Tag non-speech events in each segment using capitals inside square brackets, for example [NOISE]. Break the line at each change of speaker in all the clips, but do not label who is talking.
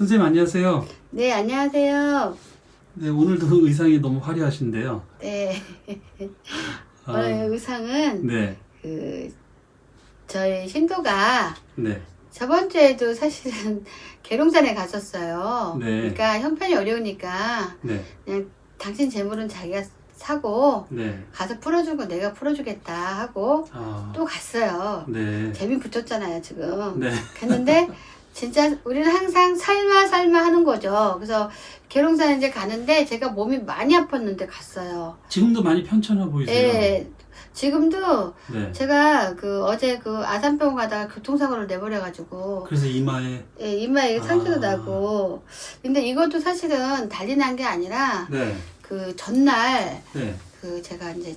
선생님 안녕하세요.
네, 안녕하세요.
네, 오늘도 [LAUGHS] 의상이 너무 화려하신데요.
네, [LAUGHS]
아,
오늘 의상은
네,
그 저희 신도가
네,
저번 주에도 사실은 [LAUGHS] 계룡산에 갔었어요.
네.
그러니까 형편이 어려우니까
네,
그냥 당신 재물은 자기가 사고
네.
가서 풀어주고 내가 풀어주겠다 하고
아,
또 갔어요.
네,
재미 붙였잖아요 지금.
네,
갔는데 진짜 우리는 항상 살마 살마 하는 거죠. 그래서 계룡산 이제 가는데 제가 몸이 많이 아팠는데 갔어요.
지금도 많이 편찮아 보이세요.
예. 지금도
네.
제가 그 어제 그 아산병원 가다가 교통사고를 내버려가지고
그래서 이마에
예, 이마에 상처도
아.
나고 근데 이것도 사실은 달리 난 게 아니라
네,
그 전날
네,
그 제가 이제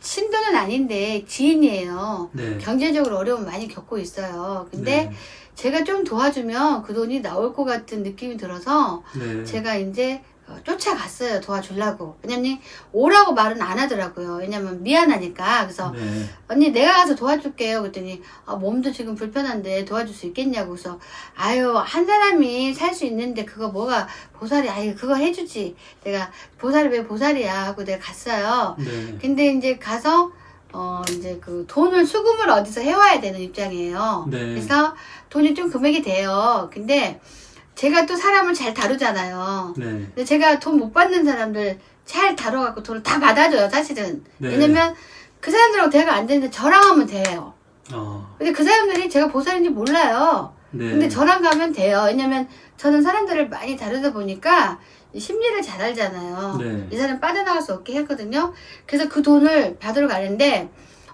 신도는 아닌데 지인이에요.
네.
경제적으로 어려움 많이 겪고 있어요. 근데
네,
제가 좀 도와주면 그 돈이 나올 것 같은 느낌이 들어서
네,
제가 이제 어, 쫓아갔어요. 도와주려고. 왜냐면 오라고 말은 안 하더라고요. 왜냐면 미안하니까. 그래서
네,
언니 내가 가서 도와줄게요. 그랬더니 아, 몸도 지금 불편한데 도와줄 수 있겠냐고. 그래서 아유 한 사람이 살 수 있는데 그거 뭐가 보살이 아유 그거 해주지. 내가 보살이 왜 보살이야? 하고 내가 갔어요.
네,
근데 이제 가서 어 이제 그 돈을 수금을 어디서 해와야 되는 입장이에요
네.
그래서 돈이 좀 금액이 돼요 근데 제가 또 사람을 잘 다루잖아요
네,
근데 제가 돈 못 받는 사람들 잘 다뤄갖고 돈을 다 받아줘요, 사실은.
네.
왜냐면 그 사람들하고 대화가 안 되는데 저랑 하면 돼요.
어,
근데 그 사람들이 제가 보살인지 몰라요.
네.
근데 저랑 가면 돼요. 왜냐면 저는 사람들을 많이 다루다 보니까 이 심리를 잘 알잖아요.
네.
이 사람 빠져나갈 수 없게 했거든요. 그래서 그 돈을 받으러 가는데,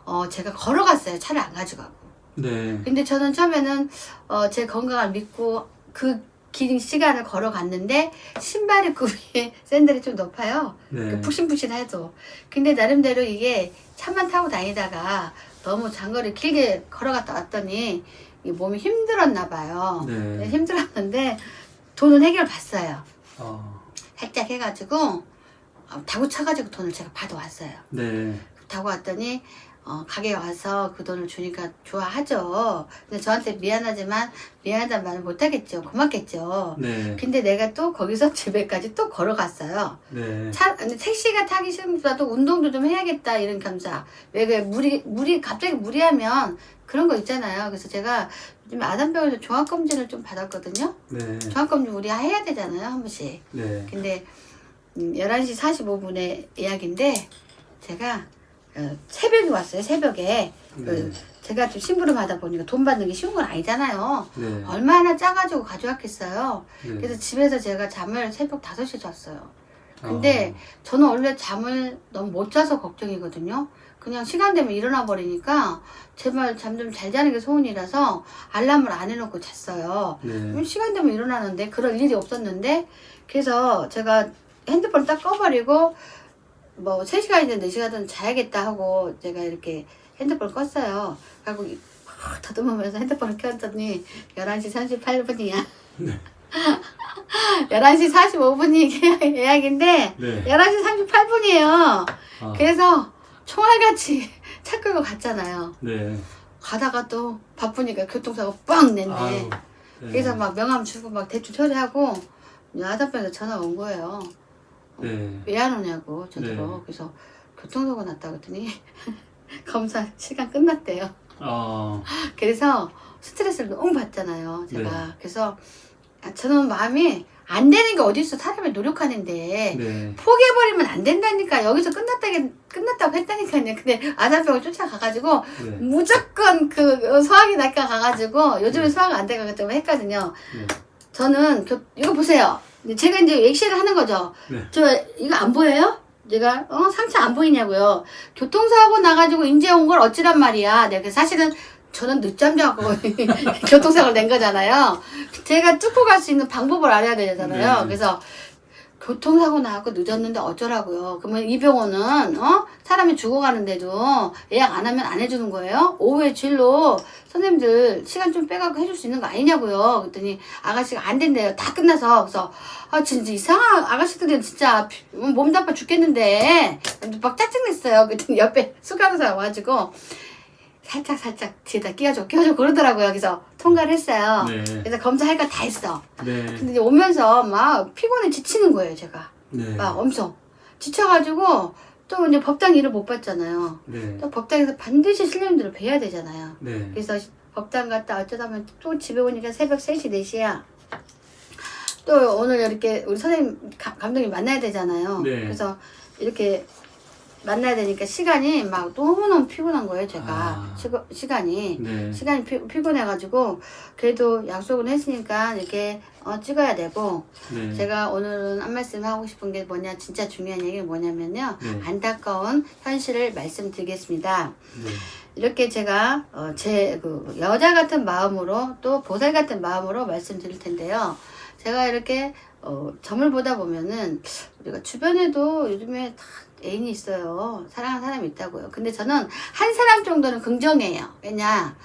어, 제가 걸어갔어요. 차를 안 가져가고.
네,
근데 저는 처음에는 어, 제 건강을 믿고 그 긴 시간을 걸어갔는데 신발의 굽이 [LAUGHS] 샌들이 좀 높아요.
네,
푹신푹신해도. 근데 나름대로 이게 차만 타고 다니다가 너무 장거리 길게 걸어갔다 왔더니 이 몸이 힘들었나 봐요. 네,
네,
힘들었는데 돈은 해결 봤어요.
어,
살짝 해가지고 어, 다구 차가지고 돈을 제가 받아왔어요.
네,
타고 왔더니 어, 가게에 와서 그 돈을 주니까 좋아하죠. 근데 저한테 미안하지만 미안하다는 말을 못하겠죠. 고맙겠죠.
네,
근데 내가 또 거기서 [LAUGHS] 집에까지 또 걸어갔어요.
네,
차, 근데 택시가 타기 싫은보다도 운동도 좀 해야겠다 이런 감사. 왜 그 무리 무리 갑자기 무리하면 그런 거 있잖아요. 그래서 제가 요즘 아산병원에서 종합검진을 좀 받았거든요.
네,
종합검진 우리 해야 되잖아요 한 번씩.
네,
근데 음, 11시 45분에 예약인데 제가 어, 새벽에 왔어요 새벽에. 그
네,
제가 좀 심부름 하다 보니까 돈 받는 게 쉬운 건 아니잖아요.
네,
얼마나 짜가지고 가져왔겠어요.
네.
그래서 집에서 제가 잠을 새벽 5시에 잤어요. 근데
어,
저는 원래 잠을 너무 못 자서 걱정이거든요. 그냥 시간 되면 일어나 버리니까 제발 잠 좀 잘 자는 게 소원이라서 알람을 안 해놓고 잤어요.
네,
그럼 시간 되면 일어나는데 그럴 일이 없었는데 그래서 제가 핸드폰 딱 꺼버리고 뭐 3시간이든 4시간이든 자야겠다 하고 제가 이렇게 핸드폰 껐어요. 그리고 막 더듬으면서 핸드폰을 켰더니 11시 38분이야.
네. [LAUGHS]
11시 45분이 [LAUGHS] 예약인데
네,
11시 38분이에요.
아,
그래서 총알같이 [LAUGHS] 차 끌고 갔잖아요.
네,
가다가 또 바쁘니까 교통사고 빵 냈네.
아유, 네.
그래서 막 명함 주고 막 대충 처리하고 아산병에서 전화 온 거예요.
네,
왜 안 오냐고 저더러
네.
그래서 교통사고 났다 그랬더니 [LAUGHS] 검사 시간 끝났대요.
어,
그래서 스트레스를 너무 받잖아요. 제가
네.
그래서 아, 저는 마음이 안 되는 게 어디 있어 사람이 노력하는데
네,
포기해버리면 안 된다니까 여기서 끝났다 끝났다고 했다니까요. 근데 아산병을 쫓아가가지고
네,
무조건 그 소화기 날까 가가지고 요즘에 소화가 안 돼가지고 좀 했거든요.
네.
저는 교, 이거 보세요. 제가 이제 액시를 하는 거죠.
네.
저 이거 안 보여요? 제가 어 상처 안 보이냐고요. 교통사고 나가지고 인제 온 걸 어찌란 말이야. 내가 사실은 저는 늦잠 자고 [LAUGHS] 교통사고를 낸 거잖아요. 제가 뚫고 갈 수 있는 방법을 알아야 되잖아요.
네.
그래서 교통사고 나고 늦었는데 어쩌라고요. 그러면 이 병원은 어 사람이 죽어가는데도 예약 안 하면 안 해주는 거예요? 오후에 진로 선생님들 시간 좀 빼가고 해줄 수 있는 거 아니냐고요. 그랬더니 아가씨가 안 된대요. 다 끝나서 그래서 아 진짜 이상한 아가씨들은 진짜 피- 몸 나빠 죽겠는데 막 짜증냈어요. 그랬더니 옆에 [LAUGHS] 수강사 와가지고 살짝 살짝 뒤에다 끼워줘 끼워줘 그러더라고요. 그래서 통과를 했어요.
네.
그래서 검사할 거 다 했어.
네.
근데 이제 오면서 막 피곤해 지치는 거예요, 제가.
네.
막 엄청. 지쳐가지고 또 이제 법당 일을 못 봤잖아요.
네.
또 법당에서 반드시 신령님들을 뵈야 되잖아요.
네.
그래서 법당 갔다 어쩌다 보면 또 집에 오니까 새벽 3시, 4시야. 또 오늘 이렇게 우리 선생님, 가- 감독님 만나야 되잖아요.
네.
그래서 이렇게 만나야 되니까 시간이 막 너무너무 피곤한 거예요, 제가.
아.
시거, 시간이.
네.
시간이 피, 피곤해가지고 그래도 약속은 했으니까 이렇게 어, 찍어야 되고
네.
제가 오늘은 한 말씀 하고 싶은 게 뭐냐 진짜 중요한 얘기가 뭐냐면요
네.
안타까운 현실을 말씀드리겠습니다
네.
이렇게 제가 어, 제 그 여자 같은 마음으로 또 보살 같은 마음으로 말씀드릴 텐데요 제가 이렇게 어, 점을 보다 보면은 우리가 주변에도 요즘에 다 애인이 있어요 사랑하는 사람이 있다고요 근데 저는 한 사람 정도는 긍정해요 왜냐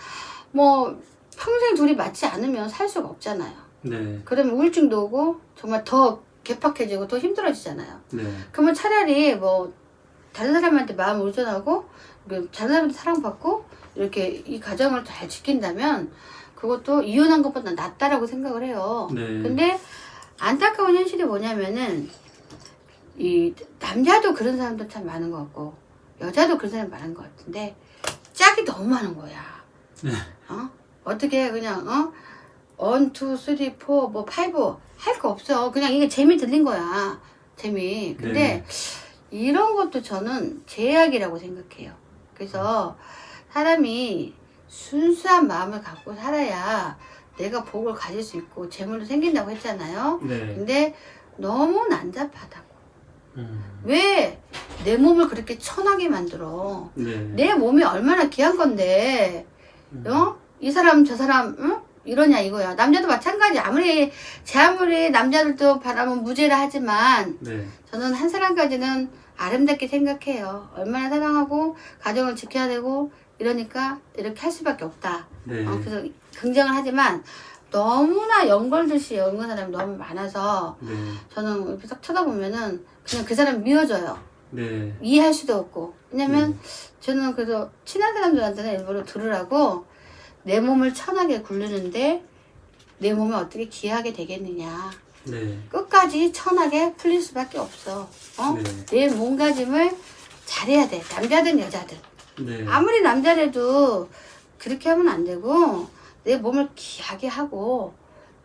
뭐 평생 둘이 맞지 않으면 살 수가 없잖아요
네.
그러면 우울증도 오고 정말 더 개팍해지고 더 힘들어지잖아요.
네.
그러면 차라리 뭐 다른 사람한테 마음 의존하고 그 다른 사람한테 사랑받고 이렇게 이 가정을 잘 지킨다면 그것도 이혼한 것보다 낫다라고 생각을 해요.
네.
근데 안타까운 현실이 뭐냐면은 이 남자도 그런 사람도 참 많은 것 같고 여자도 그런 사람이 많은 것 같은데 짝이 너무 많은 거야.
네.
어? 어떻게 그냥 어? 원, 투, 쓰리, 포, 뭐 파이브 할 거 없어. 그냥 이게 재미 들린 거야. 재미. 근데
네.
이런 것도 저는 제약이라고 생각해요. 그래서 사람이 순수한 마음을 갖고 살아야 내가 복을 가질 수 있고 재물도 생긴다고 했잖아요.
네.
근데 너무 난잡하다고.
음.
왜 내 몸을 그렇게 천하게 만들어?
네.
내 몸이 얼마나 귀한 건데,
음.
어? 이 사람 저 사람 응? 이러냐 이거야. 남자도 마찬가지. 아무리 제 아무리 남자들도 바라면 무죄라 하지만
네.
저는 한 사람까지는 아름답게 생각해요. 얼마나 사랑하고 가정을 지켜야 되고 이러니까 이렇게 할 수밖에 없다.
네.
어, 그래서 긍정을 하지만 너무나 연걸듯이 연건 사람이 너무 많아서
네.
저는 이렇게 딱 쳐다보면은 그냥 그 사람 미워져요.
네.
이해할 수도 없고. 왜냐면
음.
저는 그래서 친한 사람들한테는 일부러 들으라고 내 몸을 천하게 굴르는데 내 몸이 어떻게 귀하게 되겠느냐.
네.
끝까지 천하게 풀릴 수밖에 없어. 어?
네.
내 몸가짐을 잘해야 돼. 남자든 여자든.
네.
아무리 남자라도 그렇게 하면 안 되고 내 몸을 귀하게 하고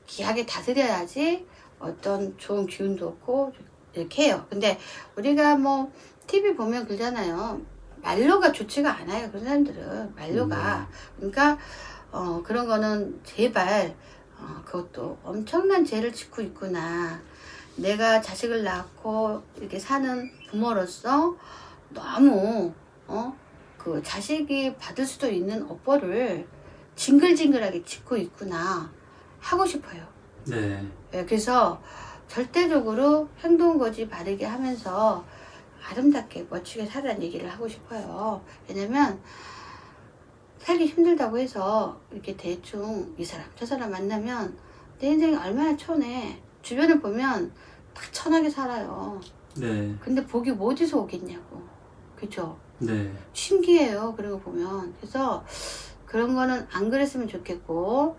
귀하게 다스려야지 어떤 좋은 기운도 없고 이렇게 해요. 근데 우리가 뭐 TV 보면 그러잖아요. 말로가 좋지가 않아요. 그런 사람들은 말로가. 그러니까 어 그런 거는 제발 어 그것도 엄청난 죄를 짓고 있구나. 내가 자식을 낳고 이렇게 사는 부모로서 너무 어 그 자식이 받을 수도 있는 업보를 징글징글하게 짓고 있구나 하고 싶어요.
네.
예, 그래서 절대적으로 행동 거지 바르게 하면서 아름답게 멋지게 살라는 얘기를 하고 싶어요. 왜냐면 살기 힘들다고 해서 이렇게 대충 이 사람 저 사람 만나면 내 인생이 얼마나 천해. 주변을 보면 다 천하게 살아요.
네.
근데 복이 뭐 어디서 오겠냐고. 그죠?
네.
신기해요. 거 보면. 그래서 그런 거는 안 그랬으면 좋겠고,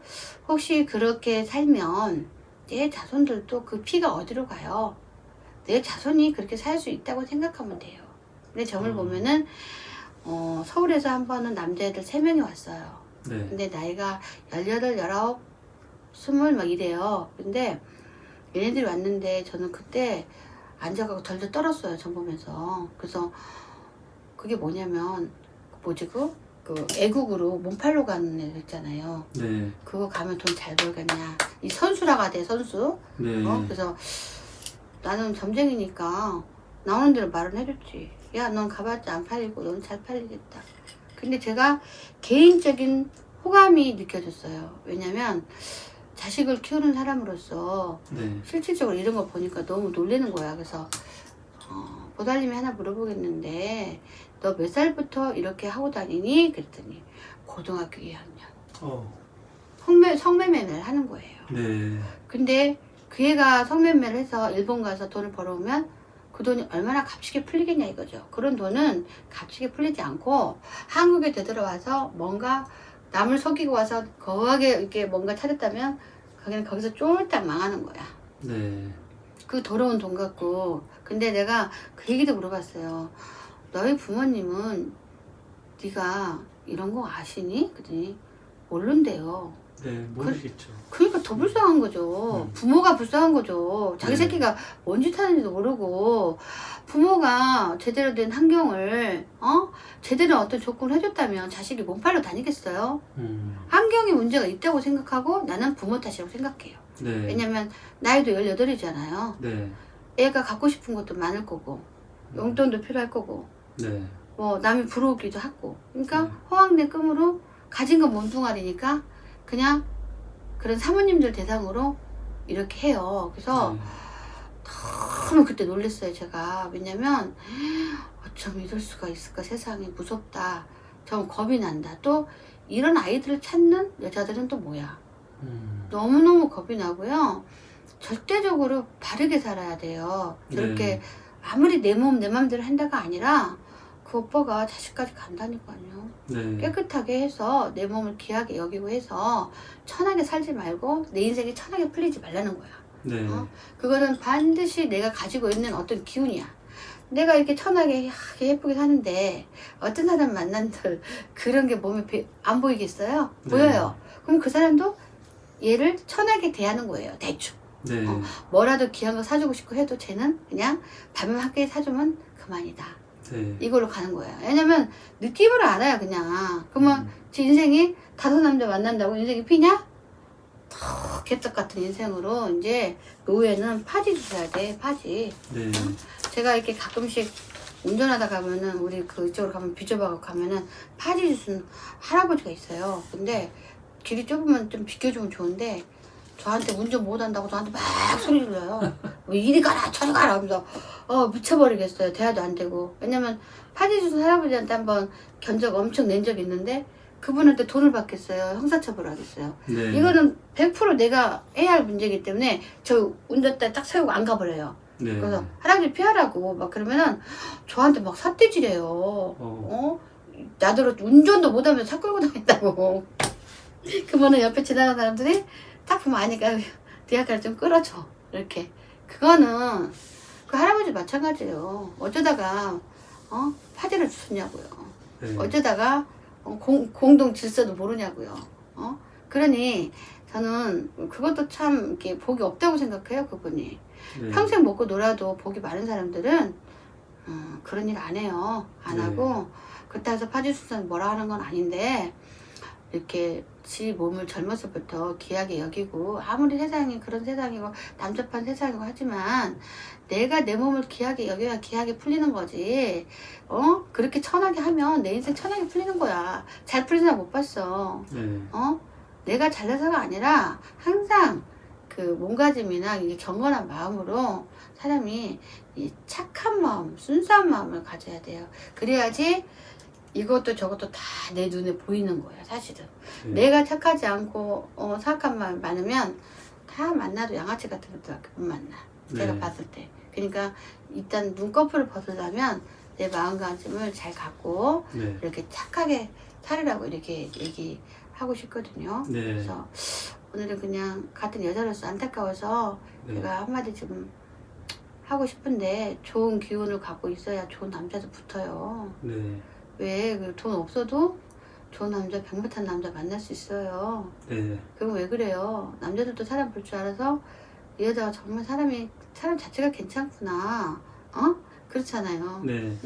혹시 그렇게 살면 내 자손들도 그 피가 어디로 가요? 내 자손이 그렇게 살 수 있다고 생각하면 돼요. 근데 점을
음.
보면은, 어, 서울에서 한 번은 남자애들 세명이 왔어요.
네.
근데 나이가 18, 19, 20 막 이래요. 근데 얘네들이 왔는데 저는 그때 앉아가고 덜덜 떨었어요. 점 보면서. 그래서 그게 뭐냐면 뭐지 그? 그 애국으로 몸팔로 가는 애들 있잖아요.
네.
그거 가면 돈 잘 벌겠냐. 이 선수라가 돼 선수.
네.
어? 그래서 나는 점쟁이니까 나오는 대로 말은 해줬지. 야, 넌 가봤자 안 팔리고 넌 잘 팔리겠다. 근데 제가 개인적인 호감이 느껴졌어요. 왜냐면 자식을 키우는 사람으로서
네.
실질적으로 이런 거 보니까 너무 놀라는 거야. 그래서 어, 보달님이 하나 물어보겠는데 너 몇 살부터 이렇게 하고 다니니? 그랬더니 고등학교 2학년.
어.
성매, 성매매를 하는 거예요.
네.
근데 그 애가 성매매를 해서 일본 가서 돈을 벌어오면 그 돈이 얼마나 값지게 풀리겠냐 이거죠. 그런 돈은 값지게 풀리지 않고 한국에 되돌아와서 뭔가 남을 속이고 와서 거하게 이렇게 뭔가 차렸다면 거기는 거기서 쫄딱 망하는 거야.
네.
그 더러운 돈 갖고 근데 내가 그 얘기도 물어봤어요 너희 부모님은 네가 이런 거 아시니? 그랬더니 모른대요
네, 모르겠죠.
그 러니까 더 불쌍한 거죠
음.
부모가 불쌍한 거죠 자기
네.
새끼가 뭔 짓 하는지도 모르고 부모가 제대로 된 환경을 어 제대로 어떤 조건을 해줬다면 자식이 몸팔로 다니겠어요
음.
환경에 문제가 있다고 생각하고 나는 부모 탓이라고 생각해요
네.
왜냐면 나이도 18이잖아요
네.
애가 갖고 싶은 것도 많을 거고 용돈도 필요할 거고
네.
뭐 남이 부러우기도 하고 그러니까
네.
허황된 꿈으로 가진 건 몸뚱아리니까 그냥 그런 사모님들 대상으로 이렇게 해요 그래서
네.
너무 그때 놀랐어요 제가 왜냐면 어쩜 이럴 수가 있을까 세상에 무섭다 좀 겁이 난다 또 이런 아이들을 찾는 여자들은 또 뭐야
음.
너무너무 겁이 나고요 절대적으로 바르게 살아야 돼요 저렇게
네.
아무리 내 몸 내 맘대로 한다가 아니라 그 오빠가 자식까지 간다니까요.
네.
깨끗하게 해서 내 몸을 귀하게 여기고 해서 천하게 살지 말고 내 인생이 천하게 풀리지 말라는 거야.
네.
어? 그거는 반드시 내가 가지고 있는 어떤 기운이야. 내가 이렇게 천하게 하게 예쁘게 사는데 어떤 사람 만난들 그런 게 몸에 배- 안 보이겠어요?
네.
보여요. 그럼 그 사람도 얘를 천하게 대하는 거예요. 대충.
네.
어. 뭐라도 귀한 거 사주고 싶고 해도 쟤는 그냥 한끼 사주면 그만이다.
네.
이걸로 가는 거예요. 왜냐면 느낌으로 알아요, 그냥. 그러면
음.
제 인생이 다섯 남자 만난다고 인생이 피냐? 더 개떡 같은 인생으로 이제 노후에는 파지 주셔야 돼, 파지.
네.
제가 이렇게 가끔씩 운전하다 가면은 우리 그쪽으로 가면 비좁아가 가면은 파지 주는 할아버지가 있어요. 근데 길이 좁으면 좀 비켜주면 좋은데 저한테 운전 못한다고 저한테 막 소리 질러요. 뭐 이리 가라 저리 가라 하면서 어 미쳐버리겠어요. 대화도 안 되고 왜냐면 파지 주는 할아버지한테 한번 견적 엄청 낸 적이 있는데 그분한테 돈을 받겠어요. 형사처벌 하겠어요.
네.
이거는 100% 내가 해야 할 문제이기 때문에 저 운전대 딱 세우고 안 가버려요.
네.
그래서 할아버지 피하라고 막 그러면은 저한테 막 삿대질해요.
어.
어? 나더러 운전도 못하면서 차 끌고 다닌다고. [LAUGHS] 그러면은 옆에 지나가는 사람들이 딱 보면 아니까 대학가를 좀 끌어줘. 이렇게. 그거는 그 할아버지 마찬가지예요. 어쩌다가 어? 파지를 주셨냐고요.
네.
어쩌다가 어, 공, 공동 질서도 모르냐고요. 어? 그러니 저는 그것도 참 이렇게 복이 없다고 생각해요. 그분이.
네.
평생 먹고 놀아도 복이 많은 사람들은 어, 그런 일 안 해요. 안
네.
하고 그렇다 해서 파지수산 뭐라 하는 건 아닌데 이렇게 지 몸을 젊었을부터 귀하게 여기고 아무리 세상이 그런 세상이고 남잡한 세상이고 하지만 내가 내 몸을 귀하게 여겨야 귀하게 풀리는 거지. 어? 그렇게 천하게 하면 내 인생 천하게 풀리는 거야. 잘 사람 못 봤어.
네.
어? 내가 잘나서가 아니라 항상 그 몸가짐이나 이게 경건한 마음으로 사람이 이 착한 마음, 순수한 마음을 가져야 돼요. 그래야지 이것도 저것도 다 내 눈에 보이는 거야, 사실은.
네.
내가 착하지 않고 어, 사악한 마음 많으면 다 만나도 양아치 같은 것들밖에 못 만나. 제가
네.
봤을 때. 그러니까 일단 눈꺼풀을 벗으려면 내 마음가짐을 잘 갖고
네.
이렇게 착하게 살으라고 이렇게 얘기하고 싶거든요.
네.
그래서 오늘은 그냥 같은 여자로서 안타까워서
네.
제가 한마디 좀 하고 싶은데 좋은 기운을 갖고 있어야 좋은 남자도 붙어요.
네.
왜그돈 없어도 좋은 남자, 백met한 남자 만날 수 있어요.
네.
그럼 왜 그래요? 남자들도 사람 볼 줄 알아서 이 여자가 정말 사람이 사람 자체가 괜찮구나. 어? 그렇잖아요.
네.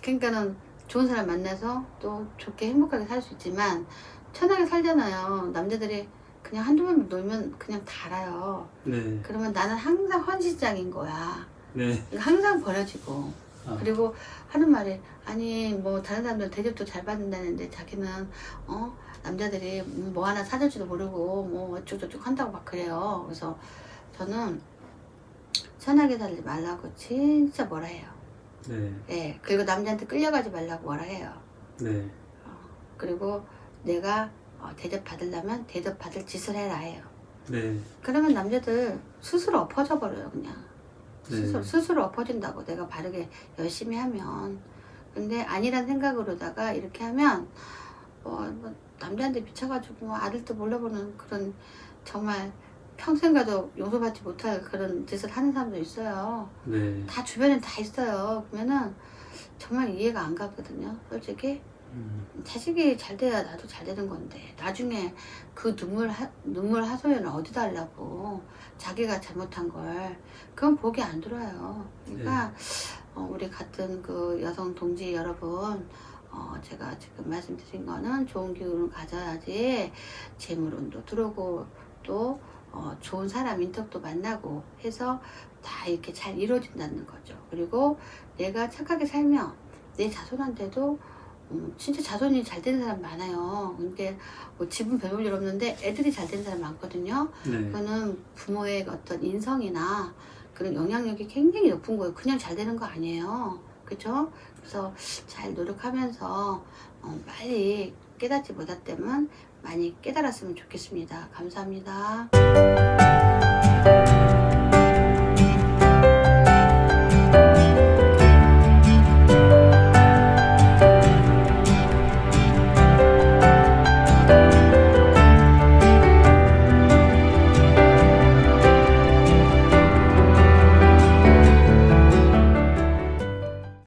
그러니까는 좋은 사람 만나서 또 좋게 행복하게 살 수 있지만 편하게 살잖아요. 남자들이 그냥 한두 번 놀면 그냥 다 알아요.
네.
그러면 나는 항상 헌신장인 거야.
네.
항상 버려지고.
아.
그리고 하는 말이 아니 뭐 다른 사람들 대접도 잘 받는다는데 자기는 어 남자들이 뭐 하나 사줄지도 모르고 뭐 어쩌고저쩌고 한다고 막 그래요. 그래서 저는 편하게 살지 말라고 진짜 뭐라 해요.
네.
예, 그리고 남자한테 끌려가지 말라고 뭐라 해요.
네.
그리고 내가 어, 대접 받으려면 대접 받을 짓을 해라 해요.
네.
그러면 남자들 스스로 엎어져 버려요, 그냥.
네.
스스로, 스스로 엎어진다고 내가 바르게 열심히 하면. 근데 아니란 생각으로다가 이렇게 하면 뭐, 뭐 남자한테 미쳐가지고 뭐 아들도 몰라보는 그런 정말 평생 가도 용서받지 못할 그런 짓을 하는 사람도 있어요.
네.
다 주변에 다 있어요. 그러면은 정말 이해가 안 가거든요. 솔직히
음,
자식이 잘 돼야 나도 잘 되는 건데 나중에 그 눈물 하, 눈물 하소연을 어디다 하려고 자기가 잘못한 걸 그건 보기 안 들어요. 그러니까 어, 우리 같은 그 여성 동지 여러분 어, 제가 지금 말씀드린 거는 좋은 기운을 가져야지 재물운도 들어오고 또 어, 좋은 사람 인덕도 만나고 해서 다 이렇게 잘 이루어진다는 거죠. 그리고 내가 착하게 살면 내 자손한테도 음, 진짜 자손이 잘 되는 사람 많아요. 근데 뭐 집은 별볼 일 없는데 애들이 잘 되는 사람 많거든요.
네.
그거는 부모의 어떤 인성이나 그런 영향력이 굉장히 높은 거예요. 그냥 잘 되는 거 아니에요. 그죠? 그래서 잘 노력하면서 어, 빨리 깨닫지 못했다면 많이 깨달았으면 좋겠습니다. 감사합니다.